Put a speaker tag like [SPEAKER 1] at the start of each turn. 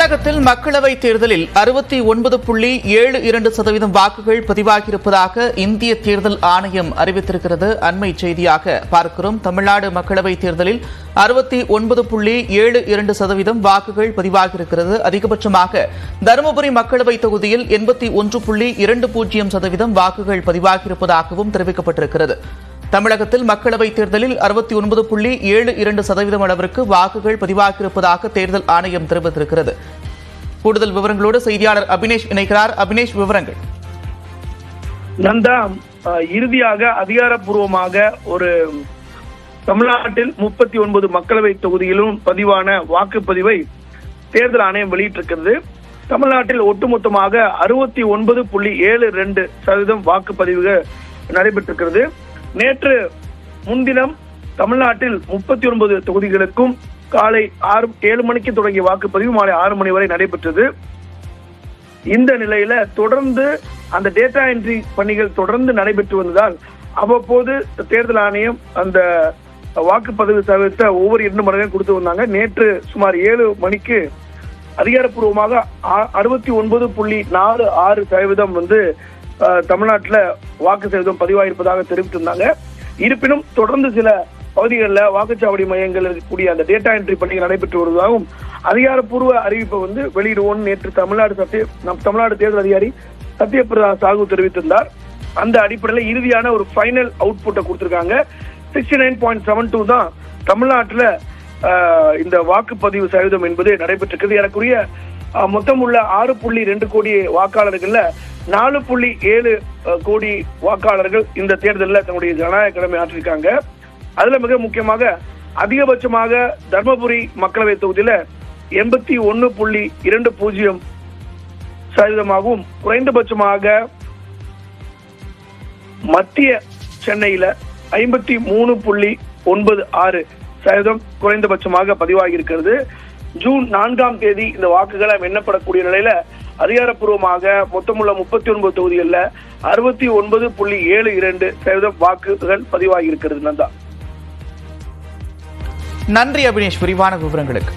[SPEAKER 1] தமிழகத்தில் மக்களவைத் தேர்தலில் அறுபத்தி ஒன்பது புள்ளி ஏழு இரண்டு சதவீதம் வாக்குகள் பதிவாகியிருப்பதாக இந்திய தேர்தல் ஆணையம் அறிவித்திருக்கிறது. அண்மை செய்தியாக பார்க்கிறோம். தமிழ்நாடு மக்களவைத் தேர்தலில் அறுபத்தி ஒன்பது புள்ளி ஏழு இரண்டு சதவீதம் வாக்குகள் பதிவாகியிருக்கிறது. அதிகபட்சமாக தருமபுரி மக்களவைத் தொகுதியில் எண்பத்தி ஒன்று புள்ளி இரண்டு பூஜ்ஜியம் சதவீதம் வாக்குகள் பதிவாகியிருப்பதாகவும் தெரிவிக்கப்பட்டிருக்கிறது. தமிழகத்தில் மக்களவைத் தேர்தலில் அறுபத்தி ஒன்பது புள்ளி ஏழு இரண்டு சதவீதம் அளவிற்கு வாக்குகள் பதிவாகியிருப்பதாக தேர்தல் ஆணையம் தெரிவித்திருக்கிறது. கூடுதல் விவரங்களோடு செய்தியாளர் அபினேஷ் இணைக்கிறார் அபினேஷ் விவரங்கள்.
[SPEAKER 2] நந்தா இறுதியாக அதிகாரப்பூர்வமாக ஒரு தமிழ்நாட்டில் முப்பத்தி ஒன்பது மக்களவை தொகுதியிலும் பதிவான வாக்குப்பதிவை தேர்தல் ஆணையம் வெளியிட்டிருக்கிறது. தமிழ்நாட்டில் ஒட்டுமொத்தமாக அறுபத்தி ஒன்பது புள்ளி ஏழு ரெண்டு சதவீதம் வாக்குப்பதிவுகள் நடைபெற்றிருக்கிறது. நேற்று முன்தினம் தமிழ்நாட்டில் முப்பத்தி ஒன்பது தொகுதிகளுக்கும் காலை ஆறு ஏழு மணிக்கு தொடங்கிய வாக்குப்பதிவு மாலை ஆறு மணி வரை நடைபெற்றது. இந்த நிலையில தொடர்ந்து அந்த டேட்டா என்ட்ரி பணிகள் தொடர்ந்து நடைபெற்று வந்ததால் அவ்வப்போது தேர்தல் ஆணையம் அந்த வாக்குப்பதிவு தவிர்த்த ஒவ்வொரு இரண்டு மணிகள் கொடுத்து வந்தாங்க. நேற்று சுமார் ஏழு மணிக்கு அதிகாரப்பூர்வமாக அறுபத்தி ஒன்பது புள்ளி நாலு ஆறு சதவீதம் வந்து தமிழ்நாட்டில் வாக்கு சேதம் பதிவாயிருப்பதாக தெரிவித்திருந்தாங்க. இருப்பினும் தொடர்ந்து சில பகுதிகளில் வாக்குச்சாவடி மையங்கள் இருக்கக்கூடிய அந்த டேட்டா என்ட்ரி பணிகள் நடைபெற்று வருவதாகவும் அதிகாரப்பூர்வ அறிவிப்பை வந்து வெளியிடுவோம் நேற்று தமிழ்நாடு சத்திய நம் தமிழ்நாடு தேர்தல் அதிகாரி சத்யபிரதா சாகு தெரிவித்திருந்தார். அந்த அடிப்படையில் இறுதியான ஒரு ஃபைனல் அவுட்புட்டை கொடுத்திருக்காங்க. Sixty nine point seven two தான் தமிழ்நாட்டில் இந்த வாக்குப்பதிவு சதவீதம் என்பது நடைபெற்றிருக்கிறது. எனக்குரிய மொத்தம் உள்ள ஆறு புள்ளி ரெண்டு கோடி வாக்காளர்கள்ல நாலு புள்ளி ஏழு கோடி வாக்காளர்கள் இந்த தேர்தலில் தன்னுடைய ஜனநாயக கடமை ஆற்றிருக்காங்க. அதுல மிக முக்கியமாக அதிகபட்சமாக தர்மபுரி மக்களவை தொகுதியில எண்பத்தி ஒன்னு புள்ளி இரண்டு பூஜ்ஜியம் சதவீதமாகவும் குறைந்தபட்சமாக மத்திய சென்னையில ஐம்பத்தி மூணு புள்ளி ஒன்பது ஆறு சதவீதம் குறைந்தபட்சமாக பதிவாகி இருக்கிறது ஜூன் நான்காம் தேதி இந்த வாக்குகளை எண்ணப்படக்கூடிய நிலையில அதிகாரப்பூர்வமாக மொத்தமுள்ள முப்பத்தி ஒன்பது தொகுதிகளில் அறுபத்தி ஒன்பது புள்ளி ஏழு இரண்டு சதவீதம் வாக்குகள் பதிவாகி இருக்கிறது நந்தா.
[SPEAKER 1] நன்றி அபினேஷ். விரிவான விவரங்களுக்கு